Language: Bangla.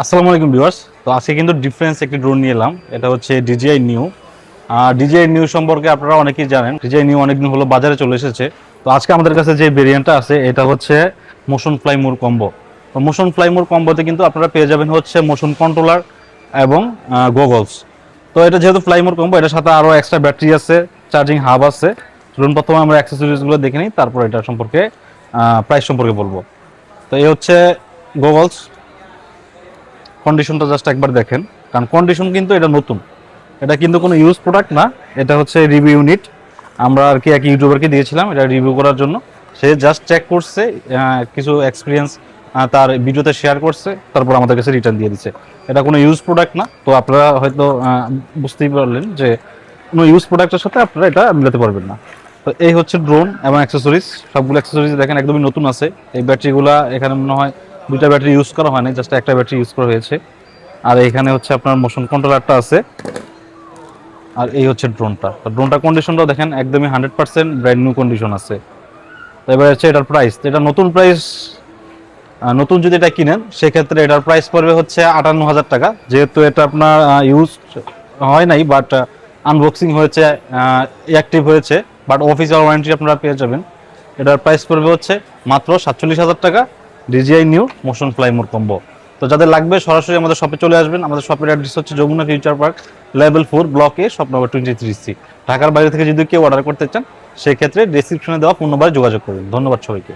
আসসালামু আলাইকুম ভিউয়ার্স। তো আজকে কিন্তু ডিফারেন্স একটি ড্রোন নিয়ে এলাম। এটা হচ্ছে ডিজিআই নিউ ডিজিআই নিউ সম্পর্কে আপনারা অনেকেই জানেন। ডিজিআই নিউ অনেকদিন হলো বাজারে চলে এসেছে। তো আজকে আমাদের কাছে যে ভেরিয়েন্টটা আছে, এটা হচ্ছে মোশন ফ্লাই মোর কম্বো তো মোশন ফ্লাই মোর কম্বোতে কিন্তু আপনারা পেয়ে যাবেন হচ্ছে মোশন কন্ট্রোলার এবং গগলস তো এটা যেহেতু ফ্লাই মোর কম্বো এটার সাথে আরও এক্সট্রা ব্যাটারি আছে চার্জিং হাব আছে। চলুন প্রথমে আমরা অ্যাক্সেসরিজগুলো দেখে নিই, তারপর এটা সম্পর্কে প্রাইস সম্পর্কে বলব। তো এই হচ্ছে গোগলস কন্ডিশনটা জাস্ট একবার দেখেন। কারণ কন্ডিশন কিন্তু এটা নতুন। এটা কিন্তু কোনো ইউজ প্রোডাক্ট না। এটা হচ্ছে রিভিউ ইউনিট আমরা আর কি এক ইউটিউবারকে দিয়েছিলাম এটা রিভিউ করার জন্য। সে জাস্ট চেক করছে কিছু এক্সপিরিয়েন্স তার ভিডিওতে শেয়ার করছে, তারপর আমাদের কাছে রিটার্ন দিয়ে দিচ্ছে এটা কোনো ইউজ প্রোডাক্ট না। তো আপনারা হয়তো বুঝতেই পারলেন যে কোনো ইউজ প্রোডাক্টের সাথে আপনারা এটা মিলাতে পারবেন না। তো এই হচ্ছে ড্রোন এবং অ্যাক্সেসরিজ সবগুলো অ্যাক্সেসরিজ দেখেন, একদমই নতুন আছে। এই ব্যাটারিগুলা এখানে মনে হয় দুইটা ব্যাটারি ইউজ করা হয়নি জাস্ট একটা ব্যাটারি ইউজ করা হয়েছে। আর এখানে হচ্ছে আপনার মোশন কন্ট্রোলারটা আছে। আর এই হচ্ছে ড্রোনটা তো ড্রোনটা কন্ডিশনটাও দেখেন, একদমই hundred percent brand new condition আছে। তো এবার হচ্ছে এটার প্রাইস এটা নতুন প্রাইস নতুন যদি এটা কিনেন, সেক্ষেত্রে এটার প্রাইস পড়বে হচ্ছে আটান্ন হাজার টাকা। যেহেতু এটা আপনার ইউজ হয় নাই বাট আনবক্সিং হয়েছে অ্যাক্টিভ হয়েছে। বাট অফিসিয়াল ওয়ারেন্টি আপনারা পেয়ে যাবেন। এটার প্রাইস পড়বে হচ্ছে মাত্র সাতচল্লিশ হাজার টাকা DJI new motion fly more combo তো যাদের লাগবে সরাসরি আমাদের শপে চলে আসবেন। আমাদের শপের অ্যাড্রেস হচ্ছে Jamuna future park level four ব্লকে shop number twenty three C ঢাকার বাইরে থেকে যদি কেউ অর্ডার করতে চান, সেক্ষেত্রে ডিসক্রিপশনে দেওয়া ফোন নম্বরে যোগাযোগ করুন ধন্যবাদ সবাইকে।